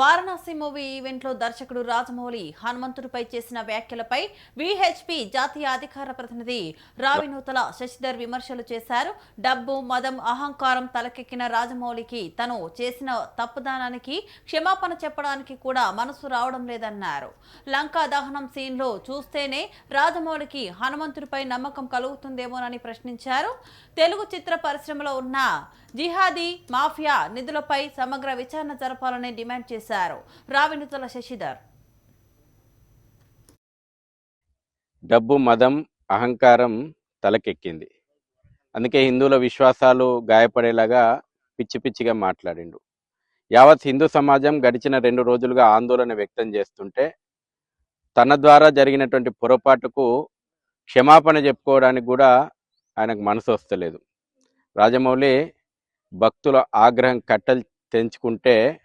Varanasi movie ఈవెంట్లో దర్శకుడు రాజమౌళి హనుమంతుడిపై చేసిన వ్యాఖ్యలపై విహెచ్పి జాతీయ అధికార ప్రతినిధి రావినూతల శశిధర్ విమర్శలు చేశారు. డబ్బు మదం అహంకారం తలకెక్కిన రాజమౌళికి తను చేసిన తప్పుదానానికి క్షమాపణ చెప్పడానికి కూడా మనసు రావడం లేదన్నారు. లంకా దహనం సీన్లో చూస్తేనే రాజమౌళికి హనుమంతుడిపై నమ్మకం కలుగుతుందేమోనని ప్రశ్నించారు. తెలుగు చిత్ర పరిశ్రమలో ఉన్న జిహాదీ మాఫియా నిధులపై సమగ్ర విచారణ జరపాలని డిమాండ్ చేశారు. రావినుతల శశిధర్. డబ్బు మదం అహంకారం తలకెక్కింది. అందుకే హిందువుల విశ్వాసాలు గాయపడేలాగా పిచ్చి పిచ్చిగా మాట్లాడిండు. యావత్ హిందూ సమాజం గడిచిన రెండు రోజులుగా ఆందోళన వ్యక్తం చేస్తుంటే తన ద్వారా జరిగినటువంటి పొరపాటుకు క్షమాపణ చెప్పుకోవడానికి కూడా ఆయనకు మనసు వస్తలేదు. రాజమౌళి భక్తుల ఆగ్రహం కట్టలు తెంచుకుంటే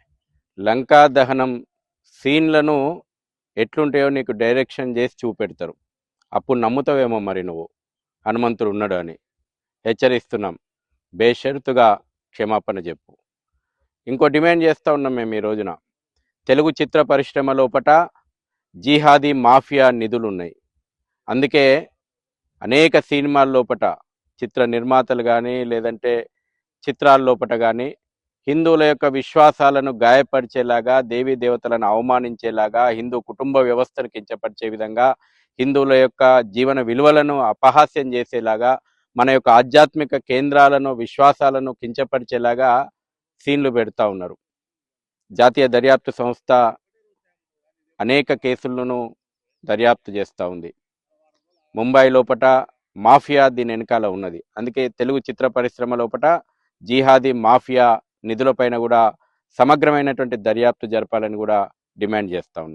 లంకా దహనం సీన్లను ఎట్లుంటాయో నీకు డైరెక్షన్ చేసి చూపెడతారు. అప్పుడు నమ్ముతావేమో మరి నువ్వు? హనుమంతుడు ఉన్నాడు అని. హెచ్చరిస్తున్నాం. బేషరతుగా క్షమాపణ చెప్పు. ఇంకో డిమాండ్ చేస్తూ ఉన్నాం మేము ఈ రోజున. తెలుగు చిత్ర పరిశ్రమ లోపట జీహాదీ మాఫియా నిధులు ఉన్నాయి అందుకే అనేక సినిమాల లోపట చిత్ర నిర్మాతలు కానీ లేదంటే చిత్రాల లోపట కానీ హిందువుల యొక్క విశ్వాసాలను గాయపరిచేలాగా దేవీ దేవతలను అవమానించేలాగా హిందూ కుటుంబ వ్యవస్థను కించపరిచే విధంగా హిందువుల యొక్క జీవన విలువలను అపహాస్యం చేసేలాగా మన యొక్క ఆధ్యాత్మిక కేంద్రాలను విశ్వాసాలను కించపరిచేలాగా సీన్లు పెడతా ఉన్నారు. జాతీయ దర్యాప్తు సంస్థ అనేక కేసులను దర్యాప్తు చేస్తూ ఉంది. ముంబై లోపట మాఫియా దీని వెనకాల ఉన్నది. అందుకే తెలుగు చిత్ర పరిశ్రమ లోపట జిహాదీ మాఫియా నిధులపైన కూడా సమగ్రమైనటువంటి దర్యాప్తు జరపాలని కూడా డిమాండ్ చేస్తా ఉన్నాం.